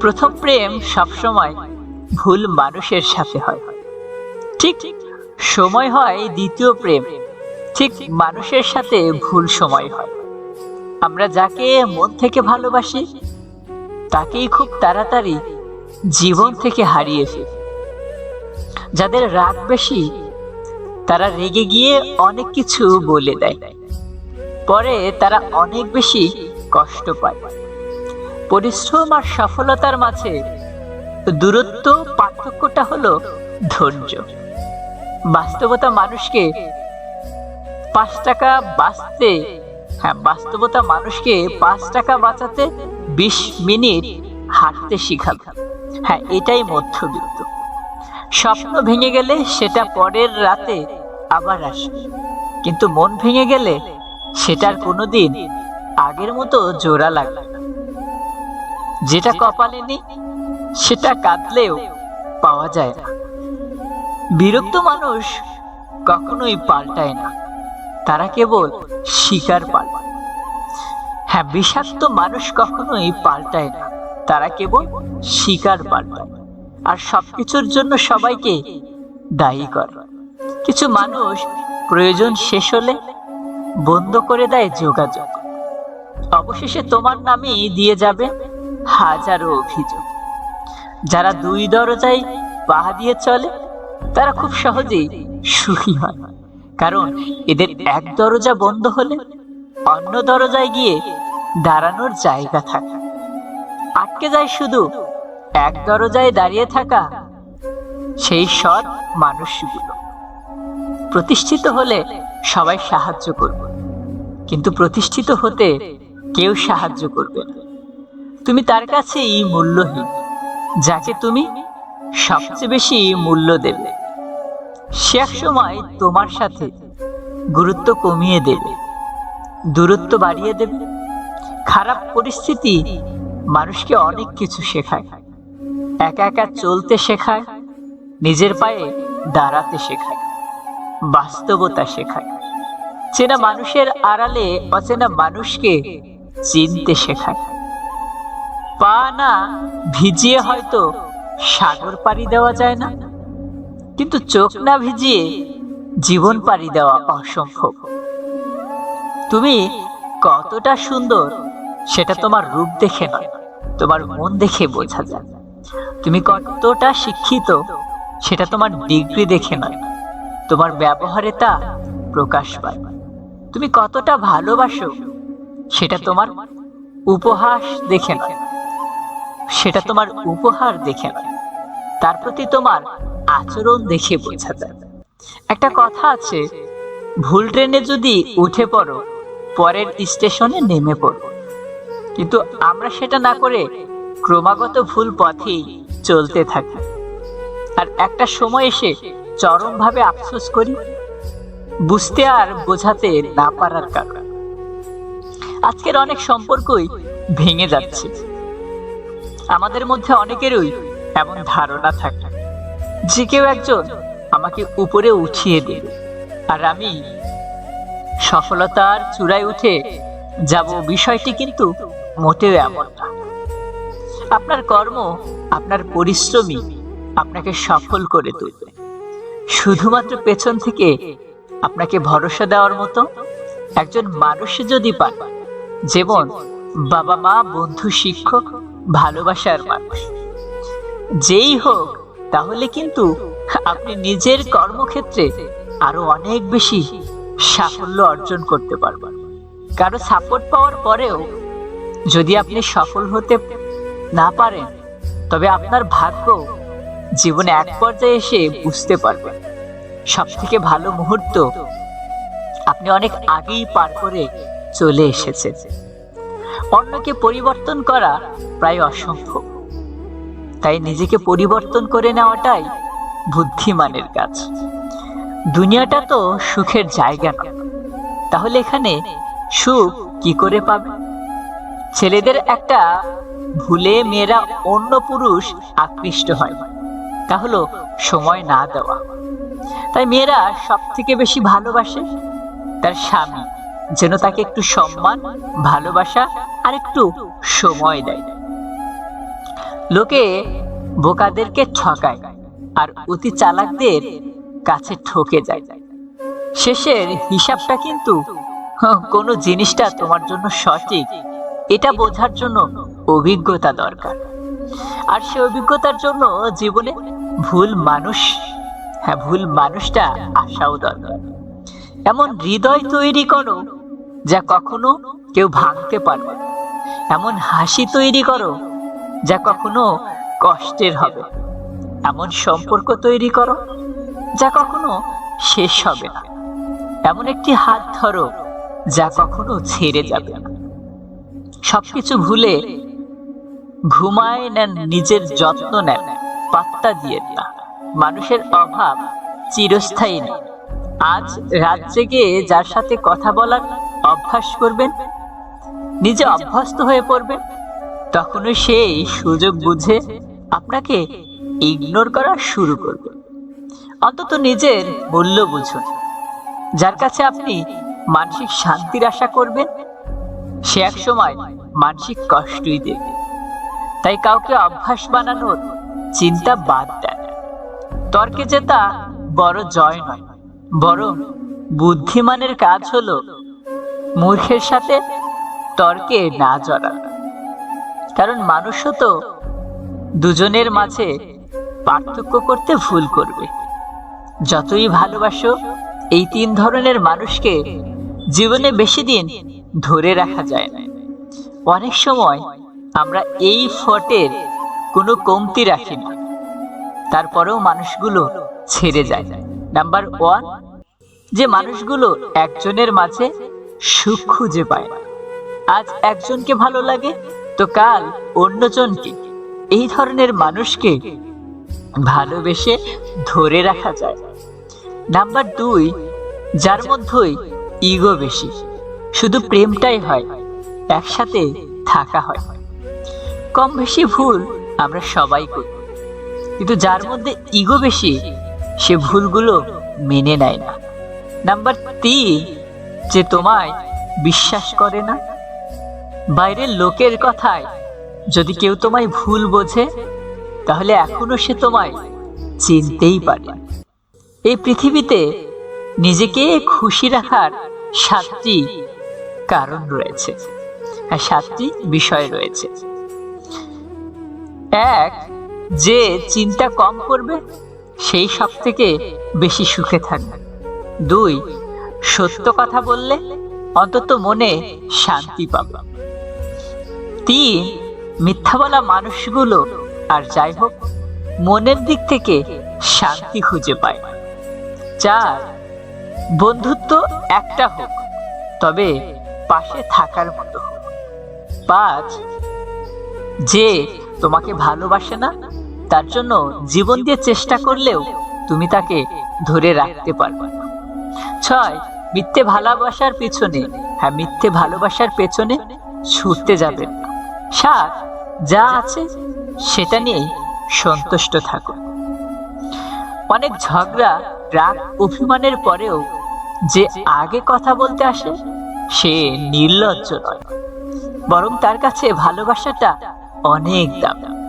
প্রথম প্রেম সবসময় ভুল মানুষের সাথে হয়। ঠিক সময় হয় দ্বিতীয় প্রেম, ঠিক মানুষের সাথে ভুল সময় হয়। আমরা যাকে মন থেকে ভালোবাসি, তাকেই খুব তাড়াতাড়ি জীবন থেকে হারিয়ে ফেলি। যাদের রাগ বেশি, তারা রেগে গিয়ে অনেক কিছু বলে দেয়। পরে তারা অনেক বেশি কষ্ট পায়। পরিশ্রম আর সফলতার মাঝে দূরত্ব পার্থক্যটা হলো ধৈর্য। বাস্তবতা মানুষকে পাঁচ টাকা বাঁচতে হ্যাঁ বাস্তবতা মানুষকে পাঁচ টাকা বাঁচাতে বিশ মিনিট হাঁটতে শিখাবে। হ্যাঁ এটাই মধ্যবিত্ত। স্বপ্ন ভেঙে গেলে সেটা পরের রাতে আবার আসবে। কিন্তু মন ভেঙে গেলে সেটার কোনোদিন আগের মতো জোড়া লাগবে যেটা কপালে নেই, সেটা কাঁদলেও পাওয়া যায় না। বিরক্ত মানুষ কখনোই পাল্টায় না। তারা কেবল শিকার পাল্টায়। হ্যাঁ বিষাক্ত মানুষ কখনোই পাল্টায় না। তারা কেবল শিকার পাল্টায়। আর সবকিছুর জন্য সবাইকে দায়ী করে। কিছু মানুষ প্রয়োজন শেষ হলে বন্ধ করে দেয় যোগাযোগ। অবশেষে তোমার নামেই দিয়ে যাবে হাজারো অভিযোগ। যারা দুই দরজায় পা দিয়ে চলে, তারা খুব সহজেই সুখী হয়। কারণ এদের এক দরজা বন্ধ হলে অন্য দরজায় গিয়ে দাঁড়ানোর জায়গা থাকে। আটকে যায় শুধু এক দরজায় দাঁড়িয়ে থাকা সেই সৎ মানুষগুলো। প্রতিষ্ঠিত হলে সবাই সাহায্য করবে। কিন্তু প্রতিষ্ঠিত হতে কেউ সাহায্য করবে না। তুমি তার কাছেই মূল্যহীন, যাকে তুমি সবচেয়ে বেশি মূল্য দেবে। সে এক সময় তোমার সাথে গুরুত্ব কমিয়ে দেবে, দূরত্ব বাড়িয়ে দেবে, খারাপ পরিস্থিতি মানুষকে অনেক কিছু শেখায়। একা একা চলতে শেখায়, নিজের পায়ে দাঁড়াতে শেখায়, বাস্তবতা শেখায়। চেনা মানুষের আড়ালে অচেনা মানুষকে চিনতে শেখায়। পা না ভিজিয়ে হয়তো সাগর পাড়ি দেওয়া যায় না? কিন্তু চোখ না ভিজিয়ে জীবন পাড়ি দেওয়া অসম্ভব। তুমি কতটা সুন্দর সেটা তোমার রূপ দেখে নয়, তোমার মন দেখে বোঝা যায়। তুমি কতটা শিক্ষিত সেটা তোমার ডিগ্রি দেখে নয়, তোমার ব্যবহারে তা প্রকাশ পায়। তুমি কতটা ভালোবাসো সেটা তোমার উপহাস দেখে নয়। সেটা তোমার উপহার দেখে নয় তার প্রতি তোমার আচরণ দেখে বোঝা যায়। একটা কথা আছে, ভুল ট্রেনে যদি উঠে পড়ো, পরের স্টেশনে নেমে পড়ো। কিন্তু আমরা সেটা না করে ক্রমাগত ভুল পথেই চলতে থাকি। আর একটা সময় এসে চরমভাবে আফসোস করি, বুঝতে আর বোঝাতে না পারার কারণ। আজকের অনেক সম্পর্কই ভেঙে যাচ্ছে। আমাদের মধ্যে অনেকেরই এমন ধারণা থাকে যে কেউ একজন আমাকে উপরে উঠিয়ে দেবে। আর আমি সফলতার চূড়ায় উঠে যাব বিষয়টি কিন্তু মোটেও এমন না। আপনার কর্ম, আপনার পরিশ্রমী আপনাকে সফল করে তুলবে। শুধুমাত্র পেছন থেকে আপনাকে ভরসা দেওয়ার মতো একজন মানুষ যদি পান যেমন বাবা মা, বন্ধু, শিক্ষক ভালোবাসার মানুষ। যেই হোক, তাহলে কিন্তু আপনি নিজের কর্মক্ষেত্রে আরও অনেক বেশি সাফল্য অর্জন করতে পারবেন। কারও সাপোর্ট পাওয়ার পরেও যদি আপনি সফল হতে না পারেন, তবে আপনার ভাগ্য জীবনে এক পর্যায়ে এসে বুঝতে পারবেন সব থেকে ভালো মুহূর্ত আপনি অনেক আগেই পার করে চলে এসেছেন। অন্যকে পরিবর্তন করা প্রায় অসম্ভব। তাই নিজেকে পরিবর্তন করে নেওয়াটাই বুদ্ধিমানের কাজ। দুনিয়াটা তো সুখের জায়গা না তাহলে এখানে সুখ কি করে পাবে? ছেলেদের একটা ভুলে মেয়েরা অন্য পুরুষ আকৃষ্ট হয়। তা হলো সময় না দেওয়া। তাই মেয়েরা সব থেকে বেশি ভালোবাসে তার স্বামী। যেন তাকে একটু সম্মান ভালোবাসা আর একটু সময় দেয়। লোকে বোকাদেরকে ঠকায় আর অতি চালাকদের কাছে ঠকে যায়। শেষের হিসাবটা কিন্তু হ্যাঁ, কোনো জিনিসটা তোমার জন্য সঠিক এটা বোঝার জন্য অভিজ্ঞতা দরকার। আর সে অভিজ্ঞতার জন্য জীবনে ভুল মানুষ হ্যাঁ ভুল মানুষটা আসাও দরকার। এমন হৃদয় তৈরি করো যা কখনো কেউ ভাঙতে পারবে। এমন হাসি তৈরি করো যা কখনো কষ্টের হবে। এমন সম্পর্ক তৈরি করো যা কখনো শেষ হবে না। এমন একটি হাত ধরো যা কখনো ছেড়ে যাবে না। সবকিছু ভুলে ঘুমায় নেন নিজের যত্ন নেন, পাত্তা দিয়ে না মানুষের অভাব চিরস্থায়ী না আজ রাত জেগে যার সাথে কথা বলার অভ্যাস করবেন? নিজে অভ্যস্ত হয়ে পড়বেন? তখনই সেই সুযোগ বুঝে আপনাকে ইগনোর করা শুরু করবে। অন্তত নিজের মূল্য বুঝুন। যার কাছে আপনি মানসিক শান্তির আশা করবেন, সে এক সময় মানসিক কষ্টই দেবে তাই কাউকে অভ্যাস বানানোর চিন্তা বাদ দেন। তর্কে জেতা বড় জয় নয়, বরং বুদ্ধিমানের কাজ হলো মূর্খের সাথে তর্কে না জড়ানো। কারণ মানুষও তো দুজনের মাঝে পার্থক্য করতে ভুল করবে। যতই ভালোবাসো, এই তিন ধরনের মানুষকে জীবনে বেশি দিন ধরে রাখা যায় না। অনেক সময় আমরা এই ফটের কোনো কমতি রাখি না। তারপরেও মানুষগুলো ছেড়ে যায়। নাম্বার ওয়ান, যে মানুষগুলো একজনের মাঝে সুখ খুঁজে পায়। না আজ একজনকে ভালো লাগে, তো কাল অন্যজনকে। এই ধরনের মানুষকে ভালোবেসে ধরে রাখা যায়। নাম্বার দুই, যার মধ্যেই ইগো বেশি। শুধু প্রেমটাই হয়, একসাথে থাকা হয়। কম বেশি ভুল আমরা সবাই করি। কিন্তু যার মধ্যে ইগো বেশি, সে ভুলগুলো মেনে নেয় না। নাম্বার তিন যে তোমায় বিশ্বাস করে না? বাইরের লোকের কথায় যদি কেউ তোমায় ভুল বোঝে, তাহলে এখনও সে তোমায় চিনতেই পারে। এই পৃথিবীতে নিজেকে খুশি রাখার সাতটি কারণ রয়েছে, আর সাতটি বিষয় রয়েছে। এক, যে চিন্তা কম করবে, সেই সব থেকে বেশি সুখে থাকবে। দুই সত্য কথা বললে অন্তত মনে শান্তি পাবে। তিন মিথ্যা বলা মানুষগুলো আর যাই হোক, মনের দিক থেকে শান্তি খুঁজে পায়। চার, বন্ধুত্ব একটা হোক, তবে পাশে থাকার মতো হোক। পাঁচ, যে তোমাকে ভালোবাসে না, তার জন্য জীবন দিয়ে চেষ্টা করলেও তুমি তাকে ধরে রাখতে পারবে ছয় মিথ্যে ভালোবাসার পেছনে হ্যাঁ মিথ্যে ভালোবাসার পেছনে ছুটতে যাবেন না। সাত যা আছে সেটা নিয়েই সন্তুষ্ট থাকুন। অনেক ঝগড়া, রাগ, অভিমানের পরেও যে আগে কথা বলতে আসে, সে নির্লজ্জ নয়। বরং তার কাছে ভালোবাসাটা অনেক দাম।